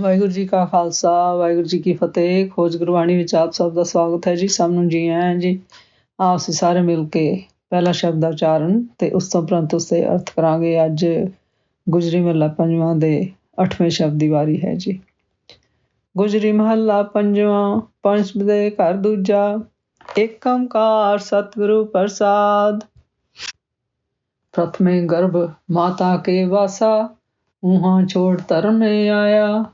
ਵਾਹਿਗੁਰੂ ਜੀ ਕਾ ਖਾਲਸਾ, ਵਾਹਿਗੁਰੂ ਜੀ ਕੀ ਫਤਿਹ। ਖੋਜ ਗੁਰਬਾਣੀ ਵਿੱਚ ਆਪ ਸਭ ਦਾ ਸਵਾਗਤ ਹੈ ਜੀ, ਸਭ ਨੂੰ ਜੀ ਆਇਆਂ ਜੀ। ਆਪ ਅਸੀਂ ਸਾਰੇ ਮਿਲ ਕੇ ਪਹਿਲਾ ਸ਼ਬਦ ਦਾ ਉਚਾਰਨ ਤੇ ਉਸ ਤੋਂ ਪ੍ਰੰਤ ਉਸ ਦੇ ਅਰਥ ਕਰਾਂਗੇ। ਅੱਜ ਗੁਜਰੀ ਮਹੱਲਾ ਪੰਜਵਾਂ ਦੇ 8ਵੇਂ ਸ਼ਬਦ ਦੀ ਵਾਰੀ ਹੈ ਜੀ। ਗੁਜਰੀ ਮਹੱਲਾ ਪੰਜਵਾਂ ਪੰਜ ਦੇ ਘਰ ਦੂਜਾ ਇੱਕ ਏਕੰਕਾਰ ਸਤਿਗੁਰੂ ਪ੍ਰਸਾਦ। ਪ੍ਰਥਮੇ ਗਰਭ ਮਾਤਾ ਕੇ ਵਾਸਾ ਉਹਾਂ ਛੋੜ ਧਰਮ ਆਇਆ।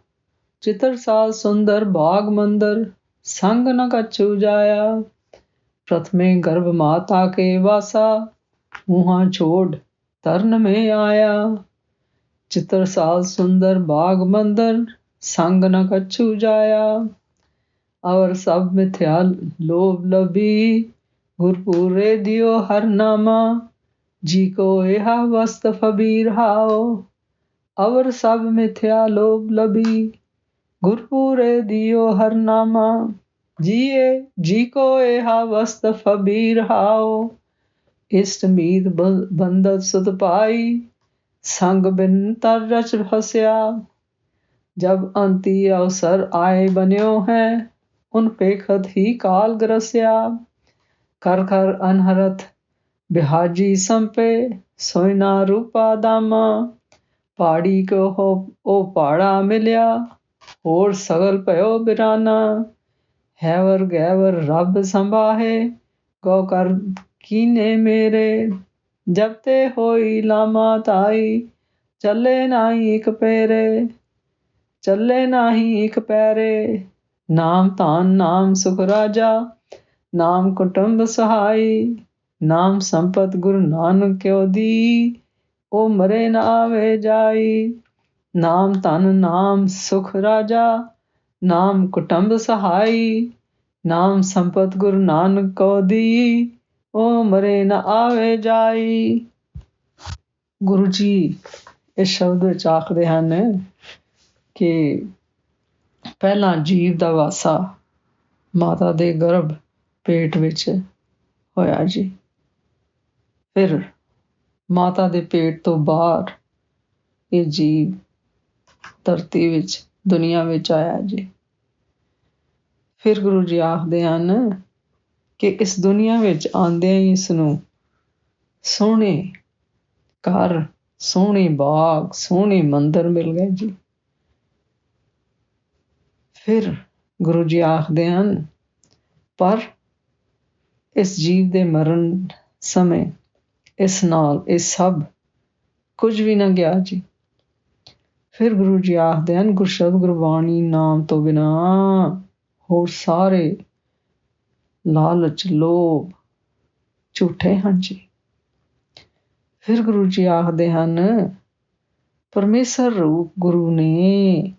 आया चितर साल सुंदर बाग मंदर संग न कछु जाया प्रथमे गर्भ माता के वासा उहाँ छोड़ धर्म में आया चितर साल सुंदर बाग मंदर संग न कछु जाया और सब मिथ्या लोभ लभी गुरपुरे दियो हर नामा जी को यह वस्त फबीर हाओ अवर सब मिथ्या लोभ लभी ਗੁਰਪੂਰੇ ਦਿਓ ਹਰ ਨਾਮਾ। ਜੀਏ ਜੀ ਕੋ ਇਹਾ ਵਸਤ ਫਬੀਰ ਹਾਓ ਇਸਤ ਮੀਤ ਬੰਦਤ ਸੁਤ ਪਾਈ। ਸੰਗ ਬਿਨ ਤਰ ਰਚ ਫਸਿਆ ਜਬ ਅੰਤੀ ਅਵਸਰ ਆਏ ਬਨਿਓ ਹੈ, ਉਨ ਪੇਖਤ ਹੀ ਕਾਲ ਗਰਸਿਆ। ਕਰ ਕਰ ਅਨਹਰਤ ਬਿਹਾਜੀ ਸੰਪੇ, ਸੋਇਨਾ ਰੂਪਾ ਦਾਮਾ। ਪਾੜੀ ਕੋ ਹੋ ਉਹ ਪਾੜਾ ਮਿਲਿਆ। ਹੋਰ ਸਗਲ ਭਇਓ ਬਿਰਾਨਾ, ਹੈਵਰ ਗੈਵਰ ਰੱਬ ਸੰਭਾਹੇ, ਗੋ ਕਰ ਕੀਨੇ ਮੇਰੇ, ਜਬ ਤੇ ਹੋਈ ਲਾਮਾ ਤਾਈ, ਚੱਲੇ ਨਹੀਂ ਇੱਕ ਪੈਰੇ, ਚੱਲੇ ਨਹੀਂ ਇੱਕ ਪੈਰੇ, ਨਾਮ ਧਾਨ, ਨਾਮ ਸੁਖ ਰਾਜਾ, ਨਾਮ ਕੁਟੁੰਬ ਸਹਾਈ, ਨਾਮ ਸੰਪਤ ਗੁਰੂ ਨਾਨਕ ਕਿਉ ਦੀ, ਉਹ ਮਰੇ ਨਾ ਆਵੇ ਜਾਈ। ਨਾਮ ਧਨ, ਨਾਮ ਸੁਖ ਰਾਜਾ, ਨਾਮ ਕੁਟੰਬ ਸਹਾਈ, ਨਾਮ ਸੰਪਤ ਗੁਰੂ ਨਾਨਕ ਕੋ ਦੀ ਉਹ ਮਰੇ ਨਾ ਆਵੇ ਜਾਈ। ਗੁਰੂ ਜੀ, ਇਸ ਸ਼ਬਦ ਵਿੱਚ ਆਖਦੇ ਹਨ ਕਿ ਪਹਿਲਾਂ ਜੀਵ ਦਾ ਵਾਸਾ ਮਾਤਾ ਦੇ ਗਰਭ ਪੇਟ ਵਿੱਚ ਹੋਇਆ ਜੀ। ਫਿਰ ਮਾਤਾ ਦੇ ਪੇਟ ਤੋਂ ਬਾਹਰ ਇਹ ਜੀਵ ਧਰਤੀ ਵਿੱਚ, ਦੁਨੀਆ ਵਿੱਚ ਆਇਆ ਜੀ। ਫਿਰ ਗੁਰੂ ਜੀ ਆਖਦੇ ਹਨ ਕਿ ਇਸ ਦੁਨੀਆ ਵਿੱਚ ਆਂਦਿਆਂ ਹੀ ਇਸ ਨੂੰ ਸੋਹਣੇ ਘਰ, ਸੋਹਣੇ ਬਾਗ, ਸੋਹਣੇ ਮੰਦਰ ਮਿਲ ਗਏ ਜੀ। ਫਿਰ ਗੁਰੂ ਜੀ ਆਖਦੇ ਹਨ, ਪਰ ਇਸ ਜੀਵ ਦੇ ਮਰਨ ਸਮੇਂ ਇਸ ਨਾਲ ਇਹ ਸਭ ਕੁਝ ਵੀ ਨਾ ਗਿਆ ਜੀ। ਫਿਰ ਗੁਰੂ ਜੀ ਆਖਦੇ ਹਨ, ਗੁਰਸ਼ਬਦ ਗੁਰਬਾਣੀ ਨਾਮ ਤੋਂ ਬਿਨਾ ਹੋਰ ਸਾਰੇ ਲਾਲਚ, ਲੋਭ ਝੂਠੇ ਹਨ ਜੀ। ਫਿਰ ਗੁਰੂ ਜੀ ਆਖਦੇ ਹਨ, ਪਰਮੇਸ਼ਰ ਰੂਪ ਗੁਰੂ ਨੇ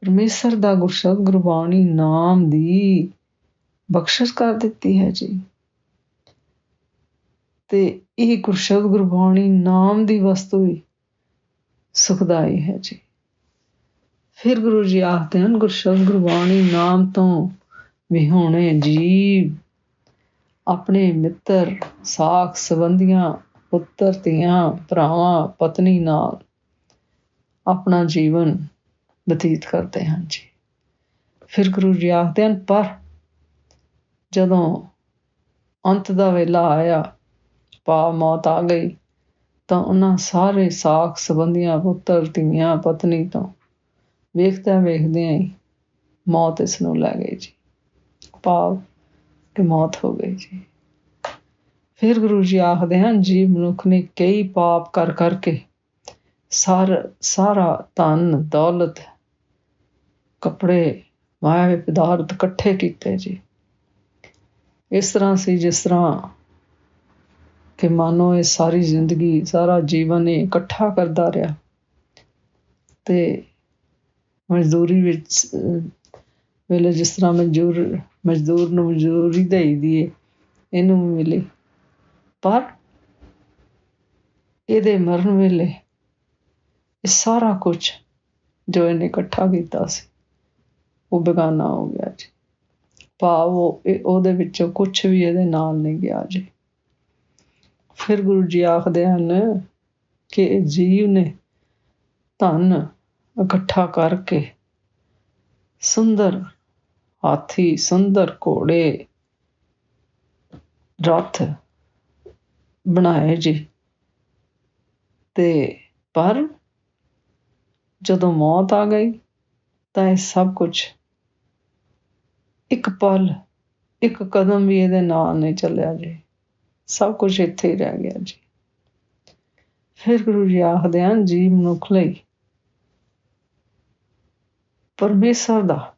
ਪਰਮੇਸ਼ਰ ਦਾ ਗੁਰਸ਼ਬਦ ਗੁਰਬਾਣੀ ਨਾਮ ਦੀ ਬਖਸ਼ਿਸ਼ ਕਰ ਦਿੱਤੀ ਹੈ ਜੀ। ਤੇ ਇਹ ਗੁਰਸ਼ਬਦ ਗੁਰਬਾਣੀ ਨਾਮ ਦੀ ਵਸਤੂ ਹੀ ਸੁਖਦਾਈ ਹੈ ਜੀ। ਫਿਰ ਗੁਰੂ ਜੀ ਆਖਦੇ ਹਨ, ਗੁਰਸ਼ਬਦ ਗੁਰਬਾਣੀ ਨਾਮ ਤੋਂ ਵਿਹੋਣੇ ਜੀਵ, ਆਪਣੇ ਮਿੱਤਰ, ਸਾਖ ਸੰਬੰਧੀਆਂ, ਪੁੱਤਰ, ਧੀਆਂ, ਭਰਾਵਾਂ, ਪਤਨੀ ਨਾਲ ਆਪਣਾ ਜੀਵਨ ਬਤੀਤ ਕਰਦੇ ਹਨ ਜੀ। ਫਿਰ ਗੁਰੂ ਜੀ ਆਖਦੇ ਹਨ, ਪਰ ਜਦੋਂ ਅੰਤ ਦਾ ਵੇਲਾ ਆਇਆ ਪਾ ਮੌਤ ਆ ਗਈ ਤਾਂ ਉਹਨਾਂ ਸਾਰੇ ਸਾਖ ਸੰਬੰਧੀਆਂ, ਪੁੱਤਰ, ਧੀਆਂ, ਪਤਨੀ ਤੋਂ ਵੇਖਦਿਆਂ ਵੇਖਦਿਆਂ ਹੀ ਮੌਤ ਇਸ ਨੂੰ ਲੈ ਗਈ ਜੀ। ਪਾਪ ਕਿ ਮੌਤ ਹੋ ਗਈ ਜੀ। ਫਿਰ ਗੁਰੂ ਜੀ ਆਖਦੇ ਹਨ ਜੀ ਮਨੁੱਖ ਨੇ ਕਈ ਪਾਪ ਕਰ ਕਰਕੇ ਸਾਰ, ਸਾਰਾ ਧਨ, ਦੌਲਤ, ਕੱਪੜੇ, ਮਾਇਆ ਪਦਾਰਥ ਇਕੱਠੇ ਕੀਤੇ ਜੀ। ਇਸ ਤਰ੍ਹਾਂ ਸੀ ਜਿਸ ਤਰ੍ਹਾਂ ਕਿ ਮਾਨੋ ਇਹ ਸਾਰੀ ਜ਼ਿੰਦਗੀ, ਸਾਰਾ ਜੀਵਨ ਇਹ ਇਕੱਠਾ ਕਰਦਾ ਰਿਹਾ। ਤੇ ਮਜ਼ਦੂਰੀ ਵਿੱਚ ਵੇਲੇ ਜਿਸ ਤਰ੍ਹਾਂ ਮਜ਼ਦੂਰ ਮਜ਼ਦੂਰ ਨੂੰ ਮਜ਼ਦੂਰੀ ਦੇਈ ਦੀਏ, ਇਹਨੂੰ ਮਿਲੇ। ਪਰ ਇਹਦੇ ਮਰਨ ਵੇਲੇ ਇਹ ਸਾਰਾ ਕੁਝ ਜੋ ਇਹਨੇ ਇਕੱਠਾ ਕੀਤਾ ਸੀ, ਉਹ ਬੇਗਾਨਾ ਹੋ ਗਿਆ ਜੀ। ਭਾਵ ਉਹ ਉਹਦੇ ਵਿੱਚੋਂ ਕੁਝ ਵੀ ਇਹਦੇ ਨਾਲ ਨਹੀਂ ਗਿਆ ਜੀ। ਫਿਰ ਗੁਰੂ ਜੀ ਆਖਦੇ ਹਨ ਕਿ ਜੀਵ ਨੇ ਧਨ ਇਕੱਠਾ ਕਰਕੇ ਸੁੰਦਰ ਹਾਥੀ, ਸੁੰਦਰ ਘੋੜੇ, ਰਥ ਬਣਾਏ ਜੀ। ਤੇ ਪਰ ਜਦੋਂ ਮੌਤ ਆ ਗਈ ਤਾਂ ਇਹ ਸਭ ਕੁਝ ਇੱਕ ਪਲ, ਇੱਕ ਕਦਮ ਵੀ ਇਹਦੇ ਨਾਲ ਨਹੀਂ ਚੱਲਿਆ ਜੀ। ਸਭ ਕੁਝ ਇੱਥੇ ਹੀ ਰਹਿ ਗਿਆ ਜੀ। ਫਿਰ ਗੁਰੂ ਜੀ ਆਖਦੇ ਹਨ ਜੀ ਮਨੁੱਖ ਲਈ ਪਰਮੇਸ਼ਰ ਦਾ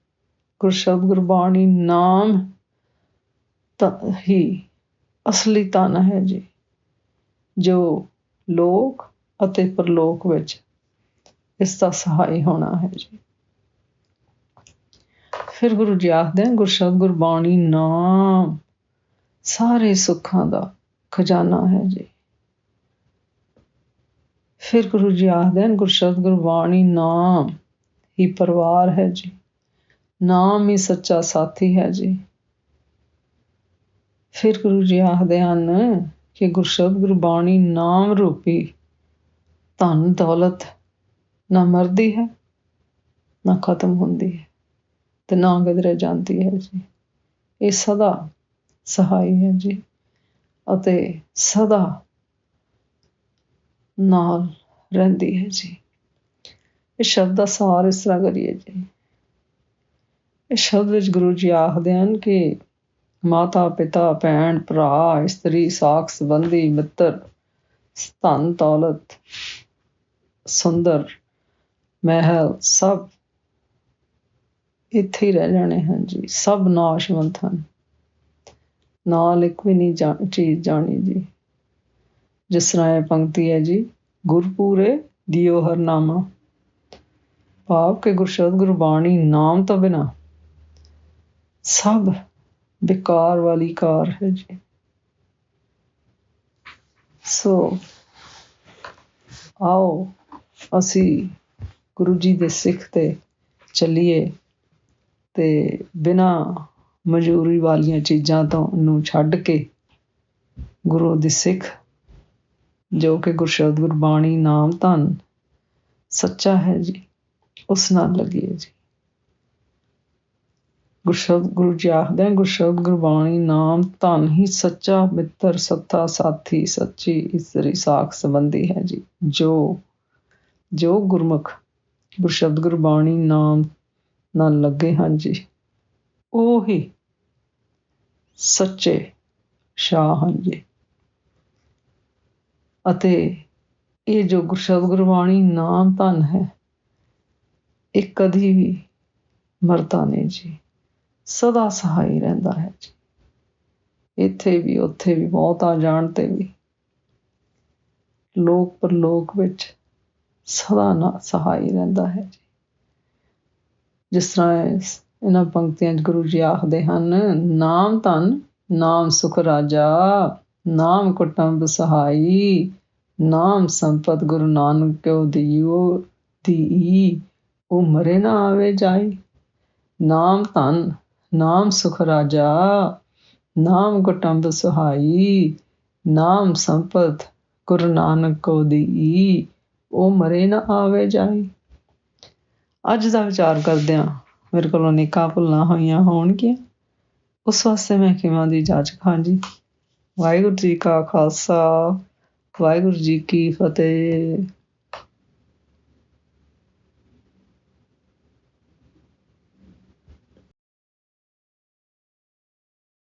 ਗੁਰਸ਼ਬਦ ਗੁਰਬਾਣੀ ਨਾਮ ਤਾਂ ਹੀ ਅਸਲੀ ਤਨ ਹੈ ਜੀ, ਜੋ ਲੋਕ ਅਤੇ ਪਰਲੋਕ ਵਿੱਚ ਇਸ ਦਾ ਸਹਾਈ ਹੋਣਾ ਹੈ ਜੀ। ਫਿਰ ਗੁਰੂ ਜੀ ਆਖਦੇ ਹਨ, ਗੁਰਸ਼ਬਦ ਗੁਰਬਾਣੀ ਨਾਮ ਸਾਰੇ ਸੁੱਖਾਂ ਦਾ ਖਜ਼ਾਨਾ ਹੈ ਜੀ। ਫਿਰ ਗੁਰੂ ਜੀ ਆਖਦੇ ਹਨ ਗੁਰਸ਼ਬਦ ਗੁਰਬਾਣੀ ਨਾਮ ਹੀ ਪਰਿਵਾਰ ਹੈ ਜੀ। ਨਾਮ ਹੀ ਸੱਚਾ ਸਾਥੀ ਹੈ ਜੀ। ਫਿਰ ਗੁਰੂ ਜੀ ਆਖਦੇ ਹਨ ਕਿ ਗੁਰਸ਼ਬਦ ਗੁਰਬਾਣੀ ਨਾਮ ਰੂਪੀ ਧਨ ਦੌਲਤ ਨਾ ਮਰਦੀ ਹੈ, ਨਾ ਖਤਮ ਹੁੰਦੀ ਹੈ ਤੇ ਨਾ ਕਿਧਰੇ ਜਾਂਦੀ ਹੈ ਜੀ। ਇਹ ਸਦਾ ਸਹਾਈ ਹੈ ਜੀ। ਅਤੇ ਸਦਾ ਨਾਲ ਰਹਿੰਦੀ ਹੈ ਜੀ। ਇਹ ਸ਼ਬਦ ਦਾ ਸਾਰ ਇਸ ਤਰ੍ਹਾਂ ਕਰੀਏ ਜੀ। ਇਸ ਸ਼ਬਦ ਵਿੱਚ ਗੁਰੂ ਜੀ ਆਖਦੇ ਹਨ ਕਿ ਮਾਤਾ, ਪਿਤਾ, ਭੈਣ, ਭਰਾ, ਇਸਤਰੀ, ਸਾਖ, ਸੰਬੰਧੀ, ਮਿੱਤਰ, ਧਨ, ਦੌਲਤ, ਸੁੰਦਰ, ਮਹਿਲ ਸਭ ਇੱਥੇ ਹੀ ਰਹਿ ਜਾਣੇ ਹਨ ਜੀ। ਸਭ ਨਾਸ਼ਵੰਤ ਹਨ। ਨਾਲ ਇੱਕ ਵੀ ਨਹੀਂ ਚੀਜ਼ ਜਾਣੀ ਜੀ। ਜਿਸ ਤਰ੍ਹਾਂ ਇਹ ਪੰਕਤੀ ਹੈ ਜੀ, ਗੁਰਪੂਰੇ ਦਿਓ ਹਰ ਨਾਮਾ। ਭਾਵ ਕਿ ਗੁਰਸ਼ਬਦ ਗੁਰਬਾਣੀ ਨਾਮ ਤੋਂ ਬਿਨਾ ਸਭ ਵਿਕਾਰ ਵਾਲੀ ਕਾਰ ਹੈ ਜੀ। ਸੋ, ਆਓ ਅਸੀਂ ਗੁਰੂ ਜੀ ਦੇ ਸਿੱਖ ਤੇ ਚੱਲੀਏ ਤੇ ਬਿਨਾ ਮਜੂਰੀ ਵਾਲੀਆਂ ਚੀਜ਼ਾਂ ਤੋਂ ਨੂੰ ਛੱਡ ਕੇ ਗੁਰੂ ਦੀ ਸਿੱਖ, ਜੋ ਕਿ ਗੁਰਸ਼ਬਦ ਗੁਰਬਾਣੀ ਨਾਮ ਧਨ, ਸੱਚਾ ਹੈ ਜੀ, ਉਸ ਨਾਲ ਲੱਗੀਏ ਜੀ। ਗੁਰਸ਼ਬਦ ਗੁਰੂ ਜੀ ਆਖਦੇ ਹਨ ਗੁਰਸ਼ਬਦ ਗੁਰਬਾਣੀ ਨਾਮ ਧਨ ਹੀ ਸੱਚਾ, ਮਿੱਤਰ, ਸੱਤਾ, ਸਾਥੀ, ਸੱਚੀ, ਇਸਤਰੀ, ਸਾਖ ਸੰਬੰਧੀ ਹੈ ਜੀ। ਜੋ ਜੋ ਗੁਰਮੁਖ ਗੁਰਸ਼ਬਦ ਗੁਰਬਾਣੀ ਨਾਮ ਨਾਲ ਲੱਗੇ ਹਨ ਜੀ, ਉਹ ਹੀ ਸੱਚੇ ਸ਼ਾਹ ਹਨ ਜੀ। ਅਤੇ ਇਹ ਜੋ ਗੁਰਸ਼ਬਦ ਗੁਰਬਾਣੀ ਨਾਮ ਧਨ ਹੈ, ਇਹ ਕਦੀ ਵੀ ਮਰਦਾ ਨਹੀਂ ਜੀ। ਸਦਾ ਸਹਾਈ ਰਹਿੰਦਾ ਹੈ ਜੀ। ਇੱਥੇ ਵੀ, ਉੱਥੇ ਵੀ ਮੌਤ ਆ ਜਾਣ ਤੇ ਵੀ। ਲੋਕ ਪਰਲੋਕ ਵਿੱਚ ਸਦਾ ਨਾ ਸਹਾਈ ਰਹਿੰਦਾ ਹੈ ਜੀ। ਜਿਸ ਤਰ੍ਹਾਂ ਇਹਨਾਂ ਪੰਕਤੀਆਂ 'ਚ ਗੁਰੂ ਜੀ ਆਖਦੇ ਹਨ, ਨਾਮ ਧਨ, ਨਾਮ ਸੁਖ ਰਾਜਾ, ਨਾਮ ਕੁਟੰਬ ਸਹਾਈ ਨਾਮ ਸੰਪਤ ਗੁਰੂ ਨਾਨਕ ਕਿਉ ਦਿਓ ਦੀ ਉਹ ਮਰੇ ਨਾ ਆਵੇ ਜਾਈ। ਨਾਮ ਧਨ, ਨਾਮ ਸੁਖ ਰਾਜਾ, ਨਾਮ ਕੁਟੰਬ ਸਹਾਈ ਨਾਮ ਸੰਪਤ ਗੁਰੂ ਨਾਨਕ ਕੋ ਦੀ ਉਹ ਮਰੇ ਨਾ ਆਵੇ ਜਾਈ। ਅੱਜ ਦਾ ਵਿਚਾਰ ਕਰਦਿਆਂ ਮੇਰੇ ਕੋਲੋਂ ਨਿਕਾ ਭੁੱਲਾਂ ਹੋਈਆਂ ਹੋਣਗੀਆਂ। ਉਸ ਵਾਸਤੇ ਮੈਂ ਕਿਵੇਂ ਦੀ ਜਾਂਚ ਖਾਂ ਜੀ ਵਾਹਿਗੁਰੂ ਜੀ ਕਾ ਖਾਲਸਾ, ਵਾਹਿਗੁਰੂ ਜੀ ਕੀ ਫਤਿਹ।